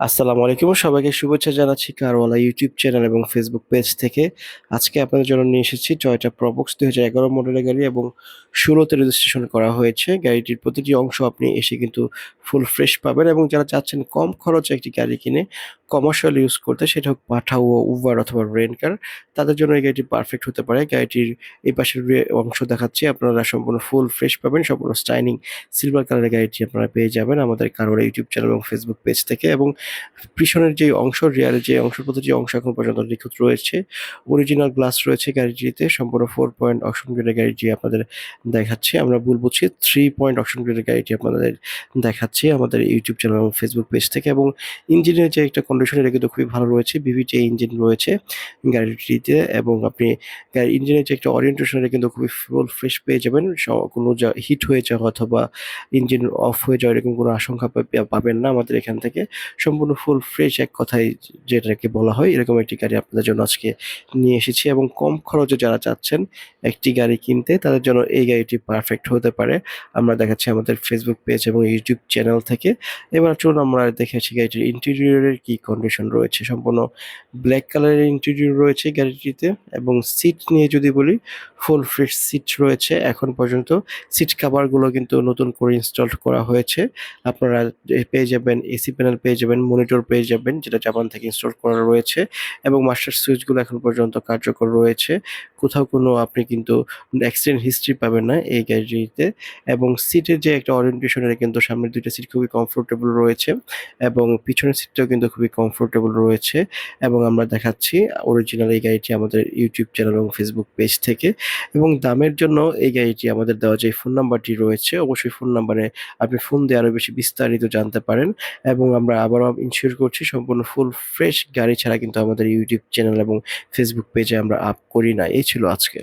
আসসালামু আলাইকুম, সবাইকে শুভেচ্ছা জানাচ্ছি কারওয়ালা ইউটিউব চ্যানেল এবং ফেসবুক পেজ থেকে। আজকে আপনাদের জন্য নিয়ে এসেছি টয়টা প্রবক্স দুই হাজার এগারো মডেলের গাড়ি এবং ষোলোতে রেজিস্ট্রেশন করা হয়েছে। গাড়িটির প্রতিটি অংশ আপনি এসে কিন্তু ফুল ফ্রেশ পাবেন এবং যারা চাচ্ছেন কম খরচে একটি গাড়ি কিনে কমার্শিয়াল ইউজ করতে, সেটা হোক পাঠা ও উবার অথবা রেন্ট কার তাদের জন্য এই গাড়িটি পারফেক্ট হতে পারে। গাড়িটির এই পাশের অংশ দেখাচ্ছি, আপনারা সম্পূর্ণ ফুল ফ্রেশ পাবেন, সম্পূর্ণ স্টাইনিং সিলভার কালারের গাড়িটি আপনারা পেয়ে যাবেন আমাদের কারোর ইউটিউব চ্যানেল এবং ফেসবুক পেজ থেকে এবং পিছনের যে অংশ রিয়ারের যে অংশ প্রতি যে অংশ এখন পর্যন্ত নিখুঁত রয়েছে। অরিজিনাল গ্লাস রয়েছে গাড়িটিতে, সম্পূর্ণ ফোর পয়েন্ট অপশন গ্রেডের গাড়িটি আপনাদের দেখাচ্ছি। আমরা ভুল বুঝছি থ্রি পয়েন্ট অপশন গ্রেডের গাড়িটি আপনাদের দেখাচ্ছি আমাদের ইউটিউব চ্যানেল এবং ফেসবুক পেজ থেকে এবং ইঞ্জিনের যে একটা কন্ডিশন এটা কিন্তু খুবই ভালো রয়েছে বিভিটি ইঞ্জিন রয়েছে গাড়িটিতে এবং আপনি ইঞ্জিনের যে একটা অরিয়েন্টেশন কিন্তু খুবই ফুল ফ্রেশ পেয়ে যাবেন কোনো যা হিট হয়ে যাওয়া অথবা ইঞ্জিন অফ হয়ে যাওয়া এরকম কোনো আশঙ্কা পাবেন না আমাদের এখান থেকে। সম্পূর্ণ ফুল ফ্রেশ এক কথায় যেটাকে বলা হয়, এরকম একটি গাড়ি আপনাদের জন্য আজকে নিয়ে এসেছি এবং কম খরচে যারা চাচ্ছেন একটি গাড়ি কিনতে, তাদের জন্য এই গাড়িটি পারফেক্ট হতে পারে। আমরা দেখাচ্ছি আমাদের ফেসবুক পেজ এবং ইউটিউব চ্যানেল থেকে। এবার চলুন আমরা দেখেছি গাড়িটির ইন্টেরিয়রের কি কন্ডিশন রয়েছে। সম্পূর্ণ ব্ল্যাক কালারের ইন্টেরিয়র রয়েছে গাড়িটিতে এবং সিট নিয়ে যদি বলি ফুল ফ্রেশ সিট রয়েছে। এখন পর্যন্ত সিট কাভারগুলো কিন্তু নতুন করে ইনস্টল করা হয়েছে। আপনারা পেয়ে যাবেন এসি প্যানেল পেয়ে যাবেন মনিটর পেয়ে যাবেন, যেটা জাপান থেকে ইনস্টল করা রয়েছে এবং মাস্টার সুইচগুলো এখন পর্যন্ত কার্যকর রয়েছে। কোথাও কোনো আপনি কিন্তু অ্যাক্সিডেন্ট হিস্ট্রি পাবেন না এই গাড়িটিতে এবং সিটের যে একটা ওরিয়েন্টেশন এটা কিন্তু সামনের দুইটা সিট খুবই কমফোর্টেবল রয়েছে এবং পিছনের সিটটাও কিন্তু খুবই কমফোর্টেবল রয়েছে এবং আমরা দেখাচ্ছি অরিজিনাল এই গাড়িটি আমাদের ইউটিউব চ্যানেল এবং ফেসবুক পেজ থেকে এবং দামের জন্য এই গাড়িটি আমাদের দেওয়া যে ফোন নাম্বারটি রয়েছে অবশ্যই ফোন নাম্বারে আপনি ফোন দিয়ে আরও বেশি বিস্তারিত জানতে পারেন এবং আমরা আবারও ইনশিওর করছি সম্পূর্ণ ফুল ফ্রেশ গাড়ি ছাড়া কিন্তু আমাদের ইউটিউব চ্যানেল এবং ফেসবুক পেজে আমরা আপ করি না এই ছিল আজকে।